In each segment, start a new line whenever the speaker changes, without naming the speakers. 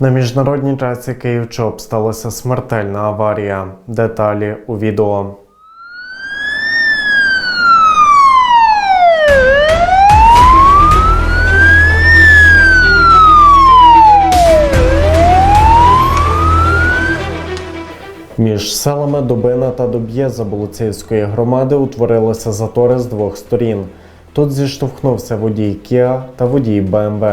На міжнародній трасі Київ-Чоп сталася смертельна аварія. Деталі у відео. Між селами Дубина та Дуб'є Заболоцівської громади утворилися затори з двох сторін. Тут зіштовхнувся водій Кіа та водій БМВ.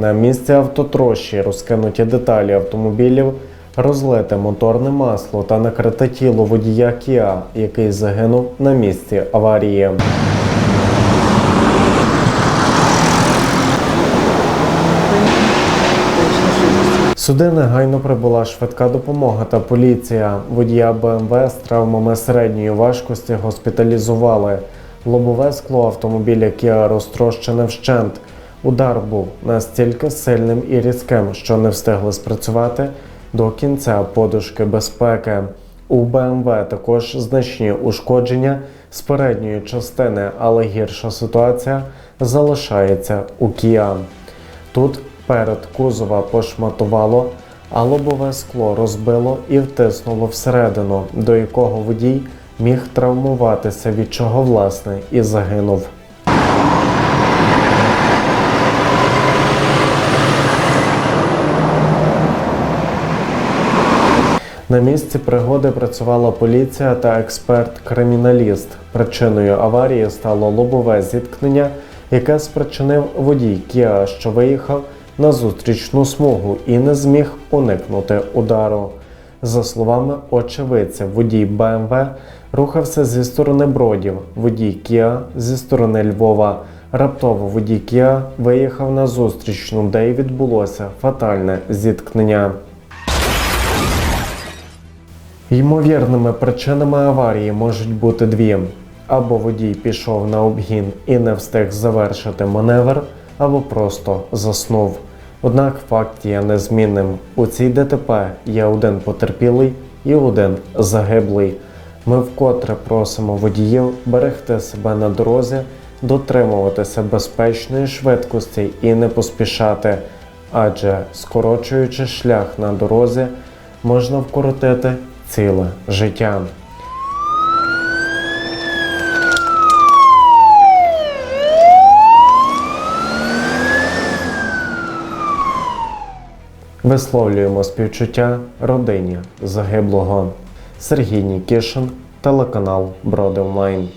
На місці автотрощі розкинуті деталі автомобілів, розлите моторне масло та накрите тіло водія Кіа, який загинув на місці аварії. Сюди негайно прибула швидка допомога та поліція. Водія БМВ з травмами середньої важкості госпіталізували. Лобове скло автомобіля Kia розтрощене вщент. Удар був настільки сильним і різким, що не встигли спрацювати до кінця подушки безпеки. У БМВ також значні ушкодження з передньої частини, але гірша ситуація залишається у Kia. Тут перед кузова пошматувало, а лобове скло розбило і втиснуло всередину, до якого водій міг травмуватися, від чого власне і загинув. На місці пригоди працювала поліція та експерт-криміналіст. Причиною аварії стало лобове зіткнення, яке спричинив водій Кіа, що виїхав на зустрічну смугу і не зміг уникнути удару. За словами очевидця, водій БМВ рухався зі сторони Бродів, водій Кіа зі сторони Львова. Раптово водій Кіа виїхав на зустрічну, де й відбулося фатальне зіткнення. Ймовірними причинами аварії можуть бути дві: або водій пішов на обгін і не встиг завершити маневр, або просто заснув. Однак факт є незмінним. У цій ДТП є один потерпілий і один загиблий. Ми вкотре просимо водіїв берегти себе на дорозі, дотримуватися безпечної швидкості і не поспішати, адже скорочуючи шлях на дорозі, можна вкоротити ціле життя. Висловлюємо співчуття родині загиблого Сергій Нікішин, телеканал Броди Онлайн.